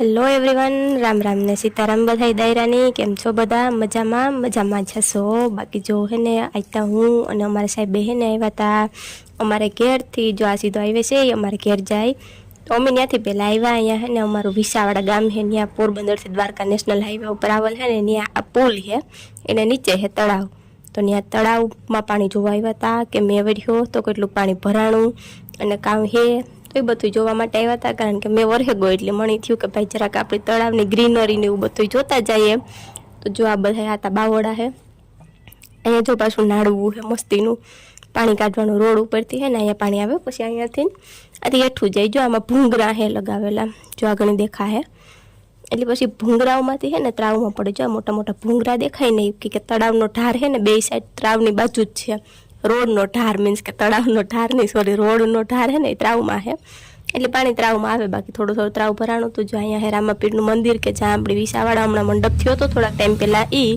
Hello everyone Ram Ram ને સીતારામ બધાઈ દાયરાની. કેમ છો બધા? મજામાં? મજામાં જશો બાકી જો હે ને આજતા હું અને અમારા સાહેબ હે આવ્યા હતા અમારે ઘેરથી. જો આ સીધો આવે છે, એ અમારે ઘેર જાય. તો અમે ત્યાંથી પહેલાં આવ્યા અહીંયા હે ને, અમારું વિસાવાડા ગામ છે ત્યાં પોરબંદરથી દ્વારકા નેશનલ હાઈવે ઉપર આવેલ છે ને ત્યાં આ પુલ છે એને નીચે છે તળાવ. તો ત્યાં તળાવમાં પાણી જોવા આવ્યા હતા કે મેં વર્યો તો કેટલું પાણી ભરાણું અને કામ હે તો એ બધું જોવા માટે આવ્યા હતા. કારણ કે મેં વરહે ગયો એટલે મને થયું કે ભાઈ જરાક આપણે તળાવની ગ્રીનરીને એવું બધું જોતા જઈએ. તો જો આ બધા આતા બાવડા હે. અહીંયા જો પાછું નાડવું છે મસ્તીનું. પાણી કાઢવાનું રોડ ઉપરથી હે ને અહીંયા પાણી આવે પછી અહીંયાથી. આથી હેઠું જાય જો આમાં ભૂંગરા હે લગાવેલા. જો આગળ દેખા હે. એટલે પછી ભૂંગરાઓમાંથી હે ને ત્રાવમાં પડે. જો મોટા મોટા ભૂંગરા દેખાય ને કે કે તળાવનો ઢાર હે ને બે સાઈડ ત્રાવની બાજુ જ છે. રોડનો ઢાર મીન્સ કે તળાવનો ઢાર નહીં સોરી રોડનો ઢાર હે ને એ ત્રાવમાં હે. એટલે પાણી ત્રાવમાં આવે, બાકી થોડું થોડું ત્રાવ ભરાણું હતું જો અહીંયા હે રામાપીરનું મંદિર કે જ્યાં આપણે વિસાવાડા હમણાં મંડપ થયો હતો થોડાક ટાઈમ પહેલાં ઈ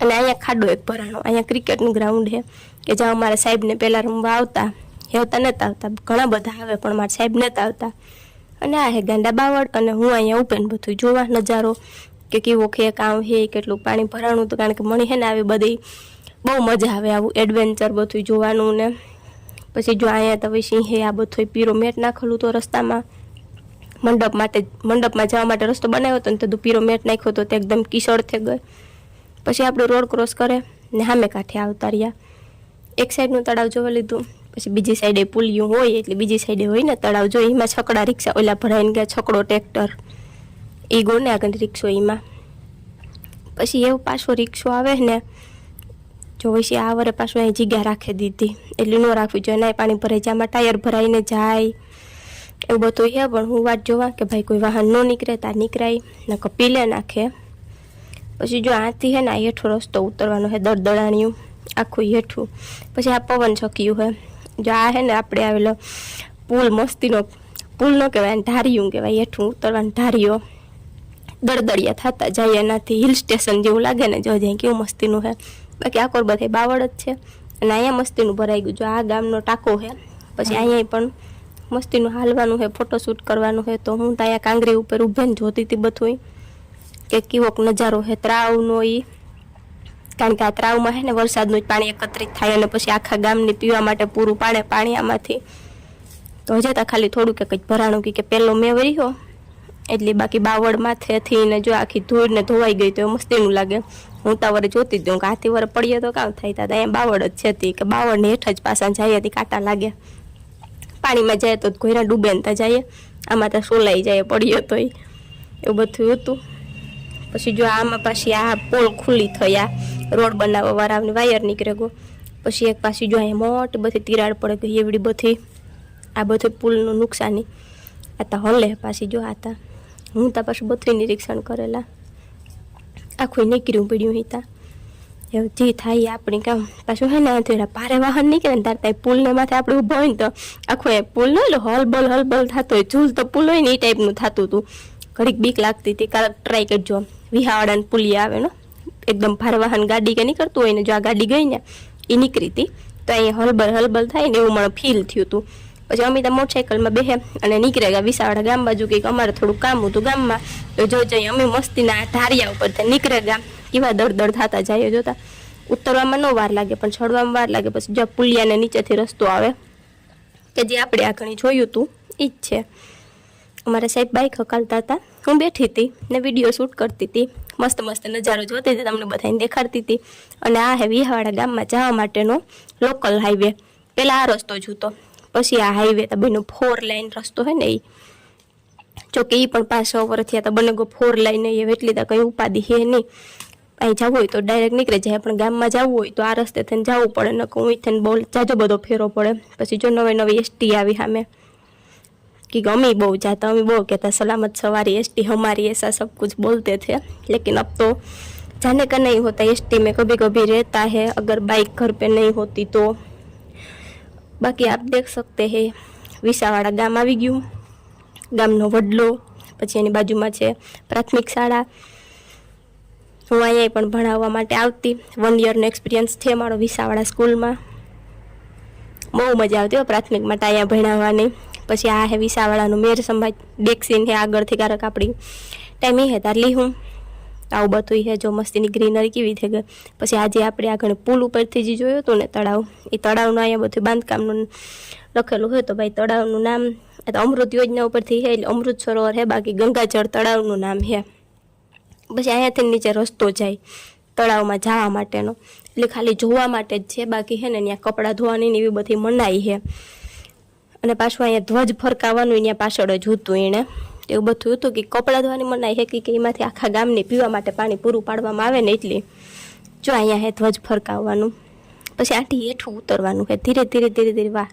અને અહીંયા ખાડો એક ભરાણો, અહીંયા ક્રિકેટનું ગ્રાઉન્ડ છે કે જ્યાં અમારા સાહેબને પહેલાં રમવા આવતા હેવતા નહોતા આવતા, ઘણા બધા આવે પણ મારા સાહેબ નહોતા આવતા. અને આ હે ગાંડા બાવળ અને હું અહીંયા ઉપેન બધું જોવા નજારો, કે કેવો ખે કામ હે, કેટલું પાણી ભરાણું હતું કારણ કે મણી હે ને આવી બધી બહુ મજા આવે આવું એડવેન્ચર બધું જોવાનું ને. પછી જો અહીંયા તો સિંહે આ બધું પીરો મેટ નાખેલું તો રસ્તામાં. મંડપ માટે, મંડપમાં જવા માટે રસ્તો બનાવ્યો હતો ને તો પીરો મેટ નાખ્યો તો તે એકદમ કિશોર થઈ ગયો. પછી આપણે રોડ ક્રોસ કરે ને સામે કાંઠે આવતા રહ્યા. એક સાઈડનું તળાવ જોવા લીધું, પછી બીજી સાઈડે પુલિયું હોય એટલે બીજી સાઈડે હોય ને તળાવ જોઈ એમાં છકડા રિક્ષા ઓલા ભરાઈને ગયા, છકડો ટ્રેક્ટર એ ગોને આગળ રિક્ષો એમાં. પછી એવો પાછો રિક્ષો આવે ને જો પછી આ વરે પાછું અહીં જગ્યા રાખી દીધી. એટલે ન રાખવી જોઈએ, નાય પાણી ભરાઈ જાય, આમાં ટાયર ભરાઈને જાય. એવું બધું છે, પણ હું વાત જોવા કે ભાઈ કોઈ વાહન ન નીકળે, તાર નીકળાય ને કપીલે નાખે. પછી જો આથી હે ને આ હેઠો રસ્તો ઉતરવાનો છે દળદળાણિયું, આખું હેઠું. પછી આ પવન છક્યું હે. જો આ હે ને આપણે આવેલો પુલ મસ્તીનો, પુલ ન કહેવાય ઢારિયું કહેવાય, હેઠું ઉતરવાનું ઢારીઓ દળદળિયા થતા જાય એનાથી, હિલ સ્ટેશન જેવું લાગે ને, જો જાય કેવું મસ્તીનું છે બાકી આકોર બધે બાવળ જ છે. અને અહીંયા મસ્તીનું ભરાઈ ગયું. જો આ ગામનો ટાંકો છે પછી અહીંયા પણ મસ્તીનું હાલવાનું છે ફોટોશૂટ કરવાનું છે. તો હું તો અહીંયા કાંગરી ઉપર ઊભેને જોતી હતી બધું કે કેવોક નજારો છે ત્રાવનો ઈ. કારણ કે આ ત્રાવમાં છે ને વરસાદનું જ પાણી એકત્રિત થાય અને પછી આખા ગામને પીવા માટે પૂરું પાડે પાણી આમાંથી તો હજે તો ખાલી થોડું કે કંઈક ભરાણું કે પહેલો મેં વર્યો એટલે બાકી બાવળ માથેથી ને જો આખી ધૂળ ને ધોવાઈ ગઈ તો એ મસ્તીનું લાગે. હું તા વરે જોતી જ હું કે હાથી વરે પડીએ તો કામ થાય તા. અહીંયા બાવળ જ છે હતી કે બાવળની હેઠ જ પાછા જાય હતી કાંટા લાગે. પાણીમાં જાય તો ઘોયરા ડૂબે ને તા જાય આમાં તો સોલાઈ જાય, પડીએ તો એવું બધું હતું. પછી જો આમાં પાછી આ પોલ ખુલ્લી થયા, રોડ બનાવવા વાળાની વાયર નીકળે ગયો પછી એક પાછી જો અહીંયા મોટી બધી તિરાડ પડે ગઈ એવડી બધી, આ બધું પુલનું નુકસાની. આ તા હલે પાછી જો આતા હું તા પાછું બધું નિરીક્ષણ કરેલા. આખું નીકળ્યું, પીડ્યું હિતા એવું જે થાય આપણે કામ. પાછું હે ને થોડા ભારે વાહન નીકળે ને તારે ત્યાં પુલને માથે આપણે ઊભા હોય ને તો આખો એ પુલ નો એટલે હલબલ હલબલ થતો હોય ઝૂલ તો પુલ હોય ને એ ટાઈપનું થતું હતું. ઘડીક બીક લાગતી હતી કારક ટ્રાય કરજો. વિહાવાડાને પુલી આવે ને, એકદમ ભારે વાહન ગાડી કે નીકળતું હોય ને, જો આ ગાડી ગઈ ને, એ નીકળી હતી. તો અહીંયા હલબલ હલબલ થાય ને એવું મને ફીલ થયું હતું. પછી અમિતા મોટરસાઇકલમાં બેહે અને નીકળે ગયા વિસાવાડા ગામ બાજુ કંઈક અમારે થોડું કામ હતું ગામમાં. જો જઈએ અમે મસ્તીના ધારિયા ઉપર નીકળે ગયા કેવા દળ દળ થતા જાય જોતા. ઉતરવામાં ન વાર લાગે, પણ ચડવામાં વાર લાગે. પછી જો પુલિયાને નીચેથી રસ્તો આવે, કે જે આપણે આ ઘણી જોયું હતું એ જ છે. અમારા સાહેબ બાઇક હકાલતા હતા. હું બેઠી હતી ને વીડિયો શૂટ કરતી હતી. મસ્ત મસ્ત નજારો જોતી હતી, તમને બધાને દેખાડતી હતી. અને આ હે વિહાવાડા ગામમાં જવા માટેનો લોકલ હાઈવે પહેલાં આ રસ્તો જૂતો પછી આ હાઈવે તો બહેનો ફોર લાઇન રસ્તો હોય ને એ જો કે એ પણ પાંચ છ વર્ષથી તો બને ફોર લાઇન નહીં એટલી તો કંઈ ઉપાધિ હે નહીં. અહીં જવું હોય તો ડાયરેક્ટ નીકળી. જાય પણ ગામમાં જવું હોય તો આ રસ્તે થઈને જવું પડે. ન કહું થઈને બહુ જાજો બધો ફેરો પડે. પછી જો નવી નવી એસટી આવી સામે. કે અમે બહુ જાતા. અમે બહુ કહેતા, સલામત સવારી એસટી હમારી એસા સબ કુછ બોલતે થે લેકિન અબ તો જાને કા નહીં હોતા એસટી મેં કભી કભી રહેતા હે. અગર બાઇક ઘર પે નહીં હોતી તો બાકી આપ દેખ શકતે હે વિસાવાડા ગામ આવી ગયું. ગામનો વડલો, પછી એની બાજુમાં છે પ્રાથમિક શાળા. હું અહીંયા પણ ભણાવવા માટે આવતી. વન યરનો એક્સપિરિયન્સ છે મારો વિસાવાડા સ્કૂલમાં. બહુ મજા આવતી હોય પ્રાથમિક માટે અહીંયા ભણાવવાની. પછી આ હે વિસાવાળાનું મેર સંભાળ દેખસીન આગળથી કારક આપણી. ટાઈમ એ હે તાર લીહું આવું બધું છે જો મસ્તીની ગ્રીનરી કેવી થઈ ગઈ. પછી આજે આપણે આગળ પુલ ઉપરથી જે જોયું હતું ને તળાવ, એ તળાવનું અહીંયા બધું બાંધકામનું લખેલું હોય તો ભાઈ તળાવનું નામ, એ તો અમૃત યોજના ઉપરથી છે એટલે અમૃત સરોવર છે બાકી ગંગાજળ તળાવનું નામ છે પછી અહીંયાથી નીચે રસ્તો જાય તળાવમાં જવા માટેનો. એટલે ખાલી જોવા માટે જ છે, બાકી છે ને ત્યાં કપડાં ધોવાની ને એવી બધી મનાઈ છે અને પાછું અહીંયા ધ્વજ ફરકાવવાનું અહીંયા પાછળ જ હતું એણે. એવું બધું હતું કે કપડાં ધોવાની મનાઈ હેકી કે એમાંથી આખા ગામને પીવા માટે પાણી પૂરું પાડવામાં આવે ને એટલે જો અહીંયા હે ધ્વજ ફરકાવવાનું. પછી આથી હેઠું ઉતરવાનું હે, ધીરે ધીરે ધીરે ધીરે વાહ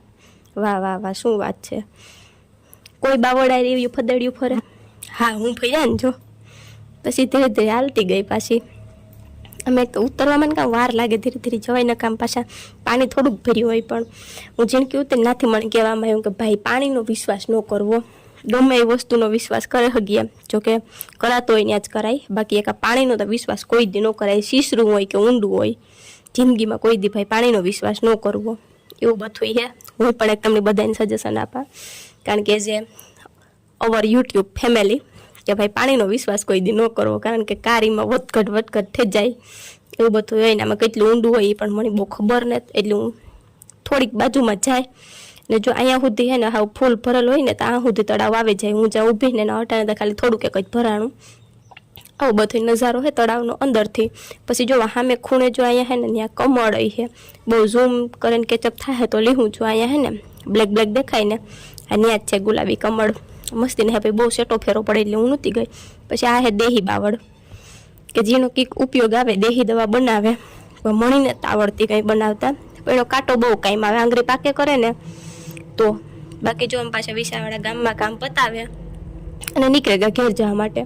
વાહ વાહ વાહ, શું વાત છે. કોઈ બાવળા એવી ફદડ્યું ફરે? હા, હું ફર્યા ને જો. પછી ધીરે ધીરે હાલતી ગઈ પાછી. અમે ઉતરવામાં કામ વાર લાગે, ધીરે ધીરે જવાય ને કામ પાછા. પાણી થોડુંક ભર્યું હોય પણ હું જેને કહ્યું તે નાથી મને કહેવામાં આવ્યું કે ભાઈ, પાણીનો વિશ્વાસ ન કરવો. ગમે એ વસ્તુનો વિશ્વાસ કરે હગીએ. જોકે કરાતો હોય ત્યાં જ કરાય, બાકી એક પાણીનો તો વિશ્વાસ કોઈ દી ન કરાય. શીશરું હોય કે ઊંડું હોય, જિંદગીમાં કોઈ દી ભાઈ પાણીનો વિશ્વાસ ન કરવો. એવું બધું છે. હું પણ એક તમને બધાને સજેશન આપા. કારણ કે જે અવર યુટ્યુબ ફેમિલી કે ભાઈ પાણીનો વિશ્વાસ કોઈ દી ન કરવો. કારણ કે કારીમાં વધઘટ વધઘટ થઈ જાય. એવું બધું હોય ને આમાં કેટલું ઊંડું હોય એ પણ મને બહુ ખબર નથી. એટલે હું થોડીક બાજુમાં જાય. ને જો અહીંયા સુધી હે ને હાવ ફૂલ ભરેલ હોય ને તો આ સુધી તળાવ આવે જાય. હું જ્યાં ઊભી ને હટાને તો ખાલી થોડુંક એક જ ભરાણું. આવો બધો નજારો હે તળાવનો અંદરથી. પછી જો સામે ખૂણે જો અહીંયા હે ને ત્યાં કમળ હે. બહુ ઝૂમ કરીને કેચઅપ થાય તો લીહું છું અહીંયા હે ને બ્લેક બ્લેક દેખાય ને. આ ત્યાં જ છે ગુલાબી કમળ. મસ્તીને હે ભાઈ બહુ સેટો ફેરો પડે એટલે હું નહોતી ગઈ. પછી આ હે દેહી બાવળ. કે જેનો કંઈક ઉપયોગ આવે દેહી દવા બનાવે. પણ મણીને તાવડતી કંઈ બનાવતા. પણ એનો કાંટો બહુ કાંઈ આવે. આંગળી પાકે કરે ને તો બાકી જો આમ પાછા વિસાવાળા ગામમાં કામ પતાવે અને નીકળે ગયા ઘેર જવા માટે,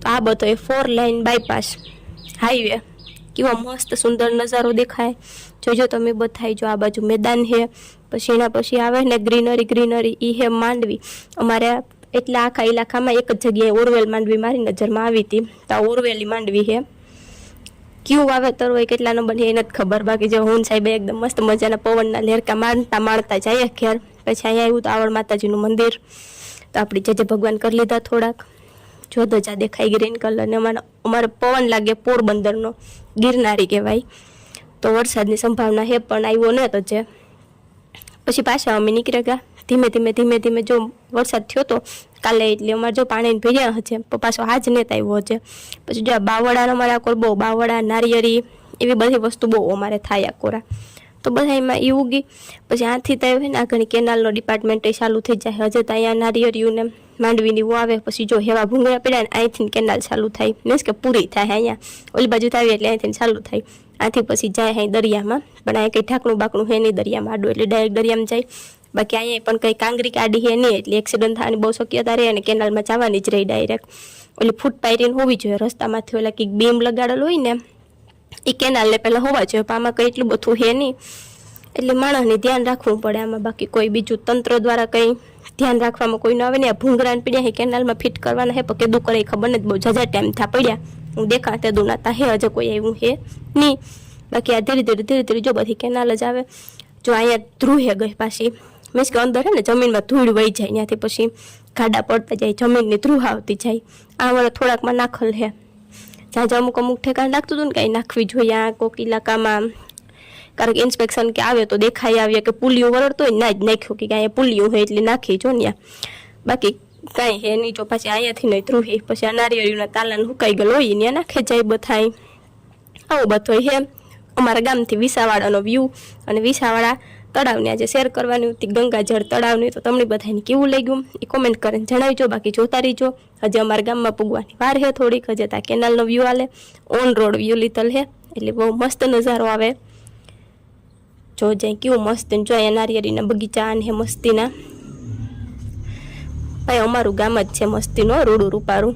તો આ બધો એ ફોર લાઇન બાયપાસ હાઈવે કેવો મસ્ત સુંદર નજારો દેખાય. જોજો તમે બધાય જો આ બાજુ મેદાન છે પછી એના પછી આવે ને ગ્રીનરી ગ્રીનરી એ હે માંડવી. અમારે એટલા આખા ઇલાકામાં એક જ જગ્યાએ ઓરવેલ માંડવી મારી નજરમાં આવી હતી. તો આ ઓરવેલી માંડવી હે. કયું વાવેતર હોય, કેટલા નંબર એ નથી ખબર. બાકી જો હું સાહેબ એકદમ મસ્ત મજાના પવનના લેરકા મારતા માણતા જઈએ ઘેર. પછી અહીંયા આવ્યું તો આવડ માતાજીનું મંદિર. તો આપણી જે ભગવાન કરી લીધા થોડાક. જો ધજા દેખાય ગ્રીન કલર ને. અમારે અમારે પવન લાગે પોરબંદરનો. ગિરનારી કહેવાય. તો વરસાદની સંભાવના હે પણ આવ્યો ન તો જે. પછી પાછા અમે નીકળ્યા ગયા. ધીમે ધીમે ધીમે ધીમે જો વરસાદ થયો તો કાલે એટલે અમારે જો પાણી ભર્યા હશે. પાછો હાજ નેતા આવ્યો છે પછી જો બાવળાનો અમારે આકોર બહુ બાવળા નારિયેરી એવી બધી વસ્તુ બહુ અમારે થાય આકોરા તો બધા એમાં એ ઉગી. પછી આથી તો ને આ ઘણી કેનાલનો ડિપાર્ટમેન્ટ ચાલુ થઈ જાય. હજે તો અહીંયા નારિયેરિયું ને માંડવીની એવું આવે, પછી જો હેવા ભૂંગળા પડ્યા ને અહીંથી કેનાલ ચાલુ થાય. મીન્સ કે પૂરી થાય અહીંયા. ઓલી બાજુ થાય એટલે અહીંથી ચાલુ થાય. આથી પછી જાય અહીં દરિયામાં. પણ અહીંયા કંઈ ઢાંકણું બાકણું હે નહીં દરિયામાં. આડું એટલે ડાયરેક્ટ દરિયામાં જાય. બાકી અહીંયા પણ કંઈ કાંગરી કાઢી હે નહીં એટલે એક્સિડન્ટ થવાની બહુ શક્યતા રહે અને કેનાલમાં જવાની જ રહી ડાયરેક્ટ ઓલી ફૂટ પાયરીને હોવી જોઈએ. રસ્તામાંથી ઓલા કંઈક બીમ લગાડેલો હોય ને એ કેનાલને પહેલાં હોવા જોઈએ, પણ આમાં કંઈ એટલું બધું હે નહીં. એટલે માણસને ધ્યાન રાખવું પડે આમાં, બાકી કોઈ બીજું તંત્ર દ્વારા કંઈ ધ્યાન રાખવામાં કોઈ ન આવે ને આ ભૂંગરાન પડ્યા હે, કેનાલમાં ફિટ કરવાના હે, પણ કેદું કરે ખબર નથી બહુ જજા ટાઈમ થા પડ્યા. હું દેખા તે દુનાતા હે, હજે કોઈ એવું હે નહીં. બાકી આ ધીરે ધીરે ધીરે ધીરે જો બધી કેનાલ જ આવે. જો અહીંયા ધ્રુહે ગઈ પાછી. મીન્સ કે અંદર હે ને જમીનમાં ધૂળ વહી જાય, ત્યાંથી પછી ગાડા પડતા જાય, જમીનની ધ્રુહ આવતી જાય. આ વળે થોડાકમાં નાખલ હે. જ્યાં અમુક અમુક ઠેકાણ લાગતું હતું ને કાંઈ નાખવી જોઈએ આ કોક ઇલાકામાં કારણ કે ઇન્સ્પેક્શન કે આવે તો દેખાઈ આવે કે પુલિયું વરડતો હોય ના જ નાખ્યું કે કાંઈ પુલિયું હોય એટલે નાખી જો ને બાકી કાંઈ હે નહીં જો પછી અહીંયાથી નહીં ધ્રુહી પછી આ નારિયેળીના તાલાને હુકાઈ ગયેલો હોય ત્યાં નાખે જાય બધાય આવું બધું હે અમારા ગામથી વિસાવાડાનો વ્યૂ અને વિસાવાડા તળાવને આજે શેર કરવાની હતી. ગંગાજળ તળાવની. તો તમને બધાને કેવું લાગ્યું? એ કોમેન્ટ કરીને જણાવીજો. બાકી જોતા રહીજો. હજી અમારા ગામમાં પૂગવાની વાર હે થોડીક. હજી ત્યાં કેનાલનો વ્યૂ આલે ઓન રોડ વ્યૂ લીધલ હે એટલે બહુ મસ્ત નજારો આવે. જો જાય કેવું મસ્ત જો અહીંયા નારિયેળીના બગીચા અને મસ્તીના. ભાઈ, અમારું ગામ જ છે મસ્તીનો. રૂડું રૂપારું